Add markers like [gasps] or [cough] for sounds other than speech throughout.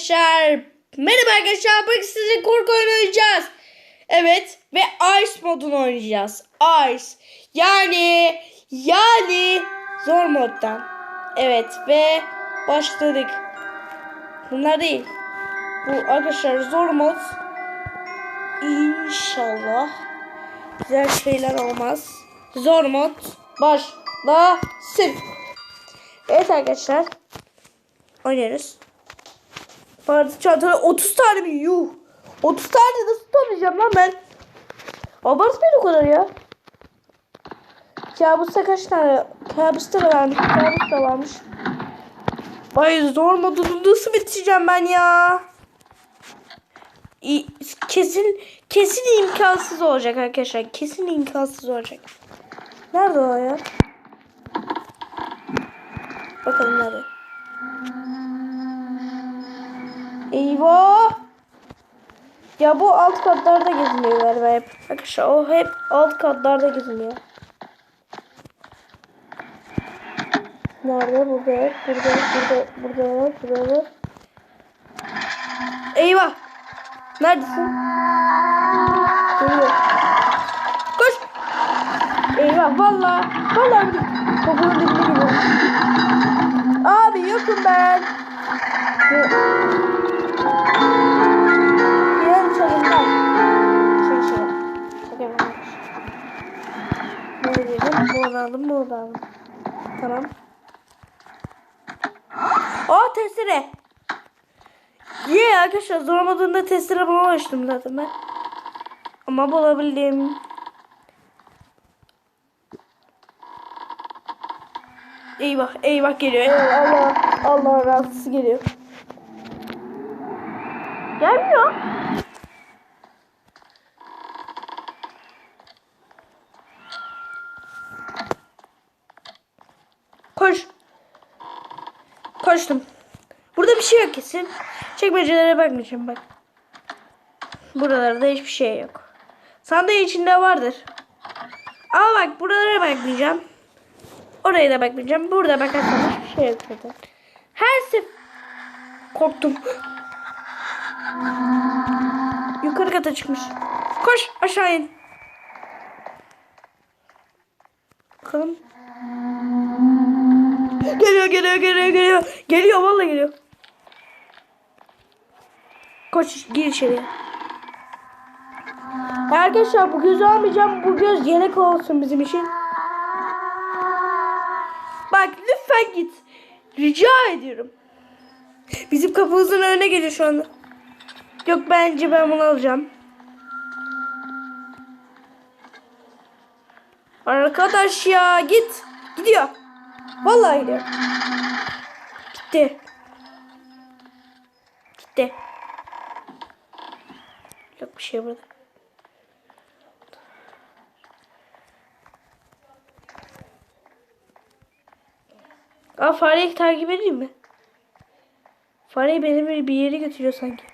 Arkadaşlar merhaba arkadaşlar bugün size korku oyunu oynayacağız. Evet ve Ice modunu oynayacağız. Ice yani yani zor moddan. Evet ve başladık. Bunlar değil. Bu arkadaşlar zor mod. İnşallah güzel şeyler olmaz. Zor mod başlasın. Evet arkadaşlar oynuyoruz. Vardı çantada 30 tane mi? Yuh. 30 tane nasıl toplayacağım lan ben? Abartmayın o kadar ya. Kabusta kaç tane? Kabusta da varmış. Kabus da varmış. Ay zor modunu nasıl bitireceğim ben ya? Kesin kesin imkansız olacak arkadaşlar. Kesin imkansız olacak. Nerede o ya? Bakalım nerede? Eyvah! Ya bu alt katlarda geziniyor galiba hep. Arkadaşlar o hep alt katlarda geziniyor. Nerede? Burada yok. Burada yok. Burada, burada. Burada. Eyvah! Neredesin? Geliyor. Koş! Eyvah valla. Valla kokunun dibine geliyor. Abi yokum ben. Yok. Arkadaşlar zorlamadığında testere bulamamıştım zaten ben. Ama bulabildim. Eyvah eyvah geliyor. Eyvah Allah Allah rahatsız geliyor. Gelmiyor. Koş. Koştum. Burada bir şey yok kesin. Çekmecelere bakmayacağım bak. Buralarda hiçbir şey yok. Sandığı içinde vardır. Ama bak buralara bakmayacağım. Oraya da bakmayacağım. Burada bakarsam hiçbir şey yok zaten. Her sef korktum. Yukarı kata çıkmış. Koş aşağı in. Bakalım. Geliyor geliyor geliyor geliyor. Geliyor vallahi geliyor. Koş gir içeriye. Arkadaşlar bu gözü almayacağım. Bu göz yelek olsun bizim için. Bak lütfen git. Rica ediyorum. Bizim kapımızın önüne geliyor şu anda. Yok bence ben bunu alacağım. Arkadaş ya git. Gidiyor. Vallahi gidiyor. Gitti. Gitti. Yok bir şey burada. Aa fareyi takip edeyim mi? Fareyi benim bir yere götürüyor sanki.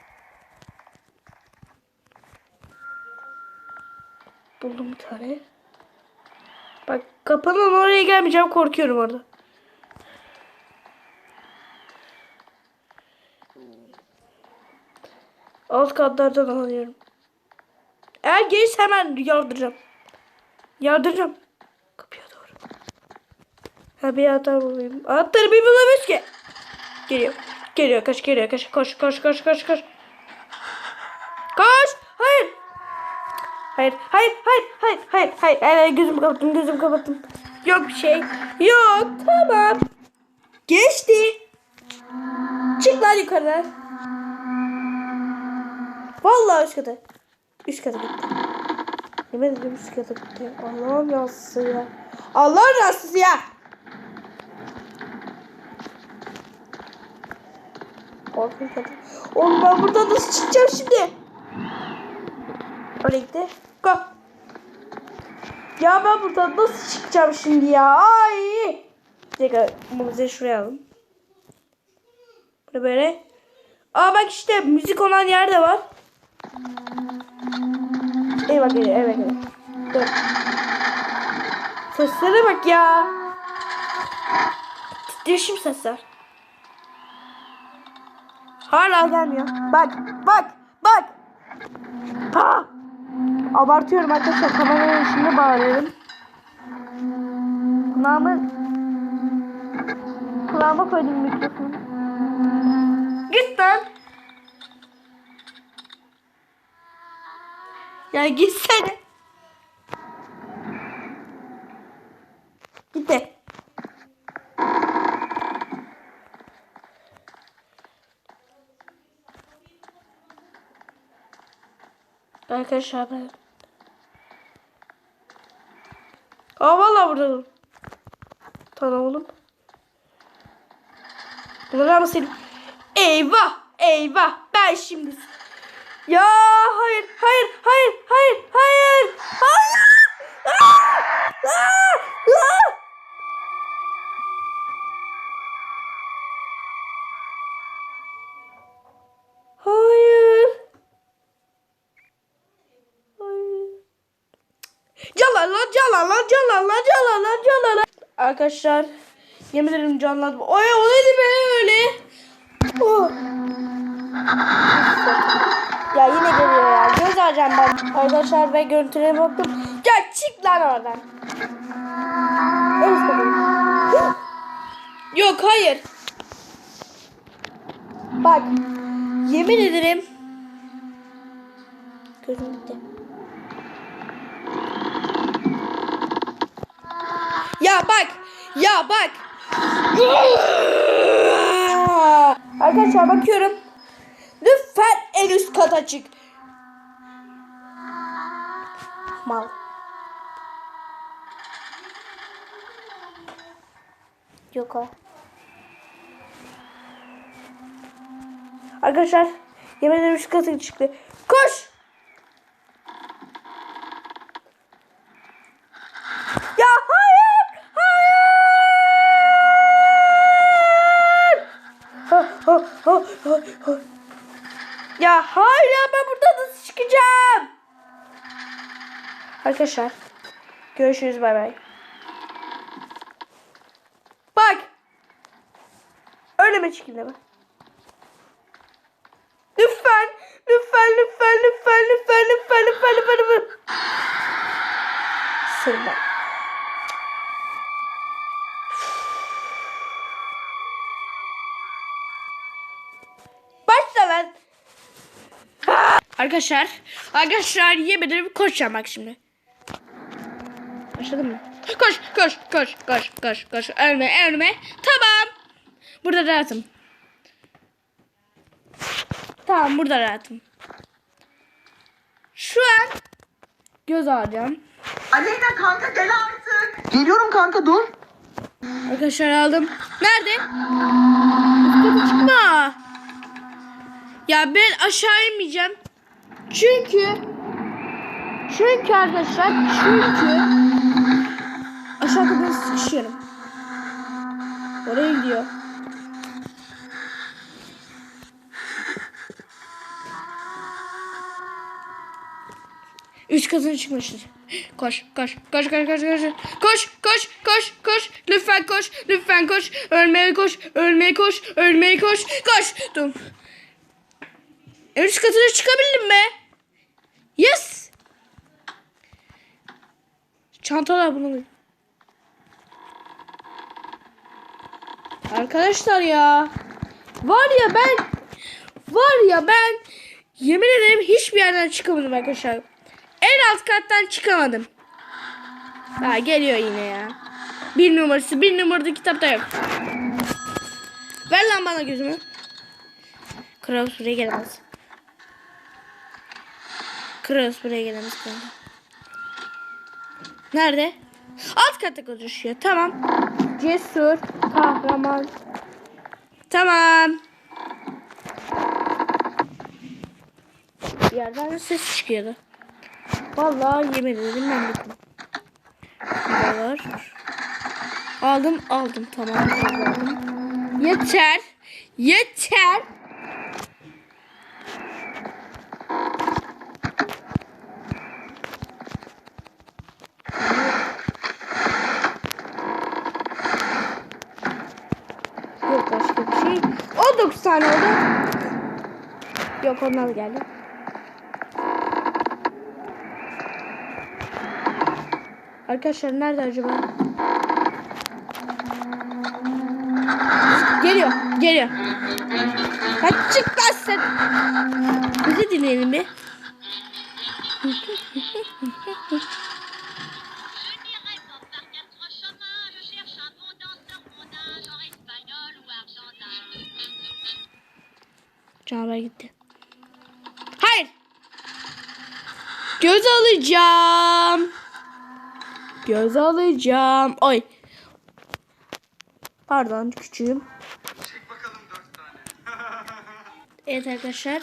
Buldum bir tane. Bak kapının oraya gelmeyeceğim korkuyorum orada. Alt katlardan alıyorum. Eğer gelirse hemen yardıracağım. Yardıracağım. Kapıya doğru. Ha bir atar bulayım. Atları bir bulamıyoruz ki. Geliyor. Geliyor. Kaç geliyor. Kaç. Koş koş koş koş koş. Koş. Hayır. Hayır. Hayır. Hayır. Hayır. Hayır. Hayır. hayır. Gözümü kapattım. Gözümü kapattım. Yok bir şey. Yok. Tamam. Geçti. Çık lan yukarıdan. Vallahi üst kata. Üst kata gitti. Yemin ederim üst kata gitti. Allah'ın rastlısı ya. Allah'ın rastlısı ya. Korkunç kadın. Oğlum ben buradan nasıl çıkacağım şimdi? Oraya gitti. Go. Ya ben buradan nasıl çıkacağım şimdi ya? Ay. Dakika muziği şuraya alalım. Böyle böyle. Aa bak işte müzik olan yer de var. Eyvah geliyor, evet geliyor. Dur. Seslere bak ya. Titreşim sesler. Hala gelmiyor. Bak bak bak. Ha! Abartıyorum arkadaşlar. Kameranın içinde bağırıyorum. Kulağımı kulağıma koydum mikrofonu. Git lan. Ya gitsene. Gitti. Arkadaşlar ben... Aa valla burada. Tamam oğlum. Bunlar ama senin. Eyvah! Eyvah! Ben şimdi... Ya hayır, hayır, hayır, hayır, hayır! Hayır! Hayır. Hayır. Yalan lan yalan lan yalan lan yalan lan yalan lan. Arkadaşlar yemin ederim canlandım. Oy o neydi be öyle? Oh. Ya yine geliyor ya. Göz alacağım ben. Arkadaşlar ve görüntülerine baktım. Ya çık lan oradan. En üstte benim. Yok hayır. Bak. Yemin ederim. Gözüm gitti. Ya bak. Ya bak. Arkadaşlar bakıyorum. Lütfen en üst kaçık. Mal. Yok ha. Arkadaşlar yemin ederim şu çıktı. Koş! Arkadaşlar görüşürüz bay bay. Bak. Öyle mi şekilde mi? Lütfen. Lütfen lütfen lütfen lütfen lütfen lütfen lütfen lütfen. Sırma. Başla. Arkadaşlar, arkadaşlar yemedim koşacağım bak şimdi. Başladın mı? Koş, koş, koş, koş, koş, koş. Ölme, ölme. Tamam. Burada rahatım. Tamam, burada rahatım. Şu an göz alacağım. Aleyna kanka gel artık. Geliyorum kanka dur. Arkadaşlar aldım. Nerede? Çıkma. Ya ben aşağı inmeyeceğim. Çünkü çünkü arkadaşlar çünkü aşağı kadar sıkışıyorum. Oraya gidiyor. Üç katına çıkmıştır. Koş, koş, koş, koş, koş, koş, koş, koş, koş, koş, lütfen koş, lütfen koş, ölmeye koş, ölmeye koş, ölmeye koş, koş. Dur. Üç katına çıkabildim be. Yes. Çantalar bunu. Arkadaşlar ya. Var ya ben var ya ben yemin ederim hiçbir yerden çıkamadım arkadaşlar. En alt kattan çıkamadım. Ha geliyor yine ya. Bir numarası bir numarada kitapta yok. Ver lan bana gözümü. Kral buraya gelemez. Kral buraya gelemez. Nerede? Alt katta konuşuyor. Tamam. Cesur. Kahraman. Tamam. Bir yerden de ses çıkıyordu. Vallahi yemin ederim ben bittim. Buralar. Aldım aldım tamam aldım. Yeter. Yeter. Yok başka bir şey. 19 tane oldu. Yok onlar geldi. Arkadaşlar nerede acaba? Geliyor, geliyor. Hadi çık lan sen. Bizi dinleyelim bir. Je n'irai Göz alacağım. Göz alacağım. Oy. Pardon küçüğüm. [laughs] Evet arkadaşlar.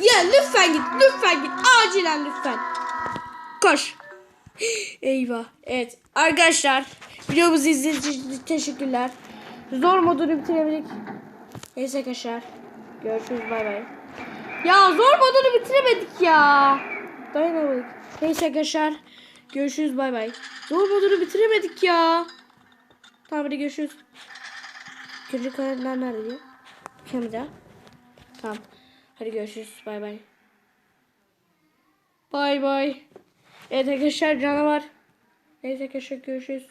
Ya lütfen git. Lütfen git. Acilen lütfen. Koş. [gasps] Eyvah. Evet. Arkadaşlar. Videomuzu izlediğiniz için teşekkürler. Zor modunu bitiremedik. Neyse arkadaşlar. Görüşürüz. Bay bay. Ya zor modunu bitiremedik ya. Dayanamadık. Neyse arkadaşlar. Görüşürüz. Bay bay. Zor modunu bitiremedik ya. Tamam hadi görüşürüz. Gece karanlar nerede diyor? Kamera. Tamam. Hadi görüşürüz. Bay bay. Bay bay. Evet arkadaşlar canavar. Evet arkadaşlar görüşürüz.